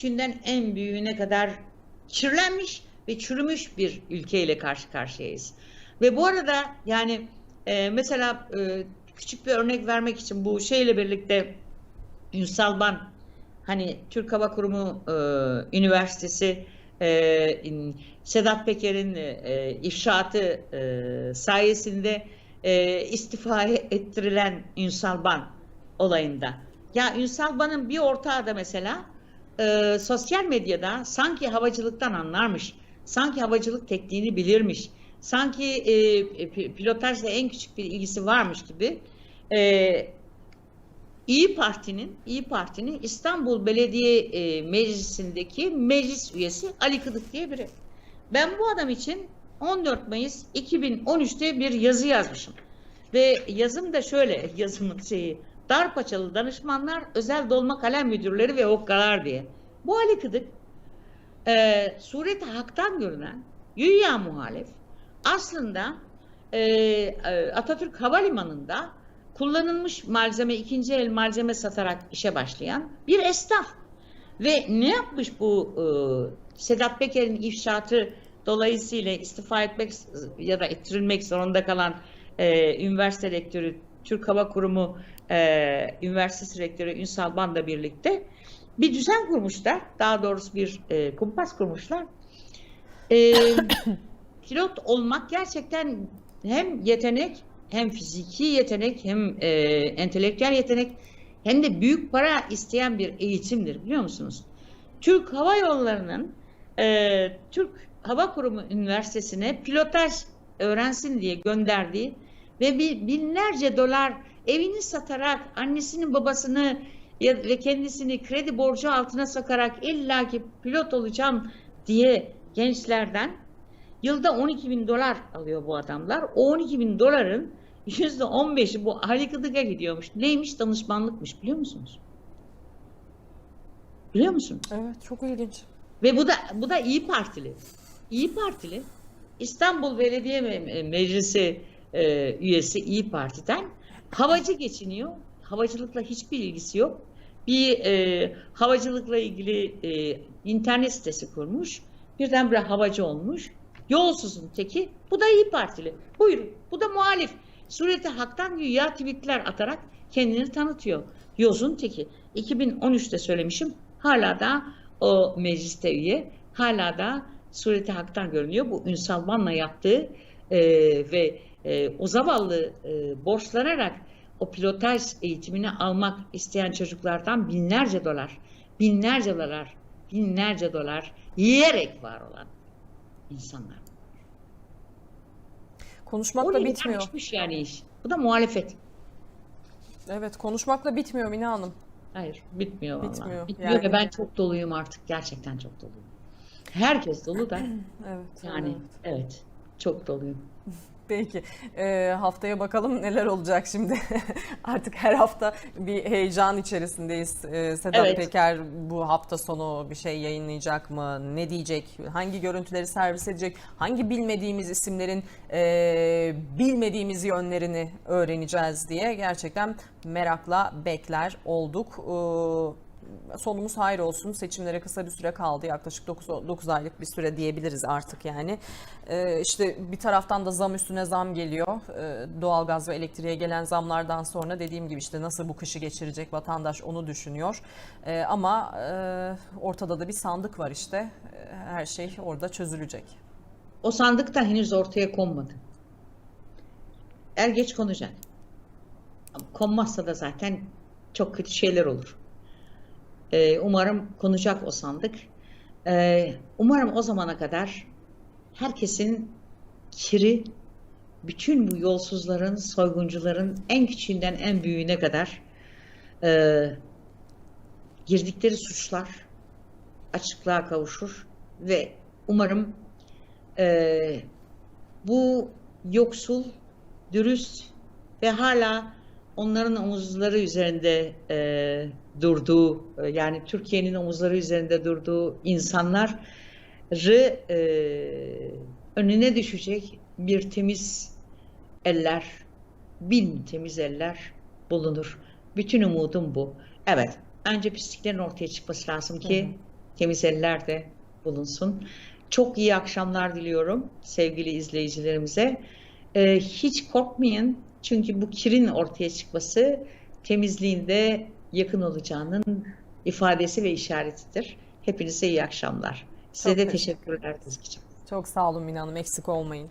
küçüğünden en büyüğüne kadar kirlenmiş ve çürümüş bir ülkeyle karşı karşıyayız. Ve bu arada yani e, mesela e, küçük bir örnek vermek için bu şeyle birlikte Ünsal Ban hani Türk Hava Kurumu e, Üniversitesi e, Sedat Peker'in e, ifşaatı e, sayesinde e, istifa ettirilen Ünsal Ban olayında. Ya Ünsal Ban'ın bir ortağı da mesela e, sosyal medyada sanki havacılıktan anlarmış, sanki havacılık tekniğini bilirmiş, sanki e, pi- pilotajla en küçük bir ilgisi varmış gibi e, İyi Parti'nin İyi Parti'nin İstanbul Belediye e, Meclisi'ndeki meclis üyesi Ali Kıdık diye biri. Ben bu adam için 14 Mayıs 2013'te bir yazı yazmışım. Ve yazım da şöyle yazımın şeyi Darpaçalı danışmanlar, özel dolma kalem müdürleri ve okkalar diye. Bu Ali Kıdık e, sureti haktan görünen güya muhalif aslında e, e, Atatürk Havalimanı'nda kullanılmış malzeme, ikinci el malzeme satarak işe başlayan bir esnaf. Ve ne yapmış bu e, Sedat Peker'in ifşaatı dolayısıyla istifa etmek ya da ettirilmek zorunda kalan e, üniversite rektörü, Türk Hava Kurumu e, üniversitesi rektörü Ünsal Ban'la birlikte bir düzen kurmuşlar. Daha doğrusu bir e, kumpas kurmuşlar. E, pilot olmak gerçekten hem yetenek hem fiziki yetenek hem e, entelektüel yetenek hem de büyük para isteyen bir eğitimdir biliyor musunuz? Türk Hava Yolları'nın e, Türk Hava Kurumu Üniversitesi'ne pilotaj öğrensin diye gönderdiği ve bir binlerce dolar evini satarak annesinin babasını ve kendisini kredi borcu altına sokarak illaki pilot olacağım diye gençlerden yılda 12 bin dolar alıyor bu adamlar. O 12 bin doların yüzde 15'i bu Ali Kıdık'a gidiyormuş. Neymiş? Danışmanlıkmış biliyor musunuz? Biliyor musun? Evet çok ilginç. Ve bu da bu da İyi Partili. İyi Partili İstanbul Belediye Me- Meclisi e, üyesi İyi Parti'den havacı geçiniyor. Havacılıkla hiçbir ilgisi yok. Bir e, havacılıkla ilgili e, internet sitesi kurmuş. Birdenbire havacı olmuş. Yolsuzun teki. Bu da İyi Partili. Buyurun. Bu da muhalif. Sureti haktan güya tweetler atarak kendini tanıtıyor. Yozun teki. 2013'te söylemişim. Hala da o mecliste üye. Hala da sureti haktan görünüyor. Bu Ünsal Van'la yaptığı e, ve e, o zavallı e, borçlanarak o pilotaj eğitimini almak isteyen çocuklardan binlerce dolar, binlerce dolar, binlerce dolar yiyerek var olan insanlar. Konuşmakla bitmiyor. yani iş. Bu da muhalefet. Evet konuşmakla bitmiyor Mina Hanım. Hayır, bitmiyor vallahi. Bitmiyor. Bitmiyor Yani- ve ben çok doluyum artık. Gerçekten çok doluyum. Herkes dolu da Evet. yani evet. evet çok doluyum. Peki Ee, haftaya bakalım neler olacak şimdi. Artık her hafta bir heyecan içerisindeyiz. Ee, Sedat Evet. Peker bu hafta sonu bir şey yayınlayacak mı? Ne diyecek? Hangi görüntüleri servis edecek? Hangi bilmediğimiz isimlerin e, bilmediğimiz yönlerini öğreneceğiz diye gerçekten merakla bekler olduk. Ee, sonumuz hayır olsun. Seçimlere kısa bir süre kaldı. Yaklaşık 9, 9 aylık bir süre diyebiliriz artık yani. Ee, işte bir taraftan da zam üstüne zam geliyor. Ee, doğalgaz ve elektriğe gelen zamlardan sonra dediğim gibi işte nasıl bu kışı geçirecek vatandaş onu düşünüyor. Ee, ama e, ortada da bir sandık var işte. Her şey orada çözülecek. O sandık da henüz ortaya konmadı. Er geç konacak. Konmazsa da zaten çok kötü şeyler olur. Ee, umarım konacak o sandık. Ee, umarım o zamana kadar herkesin kiri, bütün bu yolsuzların, soyguncuların en küçüğünden en büyüğüne kadar e, girdikleri suçlar açıklığa kavuşur ve umarım e, bu yoksul, dürüst ve hala onların omuzları üzerinde e, durduğu, e, yani Türkiye'nin omuzları üzerinde durduğu insanları e, önüne düşecek bir temiz eller, bin temiz eller bulunur. Bütün umudum bu. Evet, önce pisliklerin ortaya çıkması lazım ki temiz eller de bulunsun. Çok iyi akşamlar diliyorum sevgili izleyicilerimize. Ee, hiç korkmayın çünkü bu kirin ortaya çıkması temizliğinde yakın olacağının ifadesi ve işaretidir. Hepinize iyi akşamlar. Size Çok de teşekkür teşekkürler Tezgiciğim. Çok sağ olun Mine Hanım, eksik olmayın.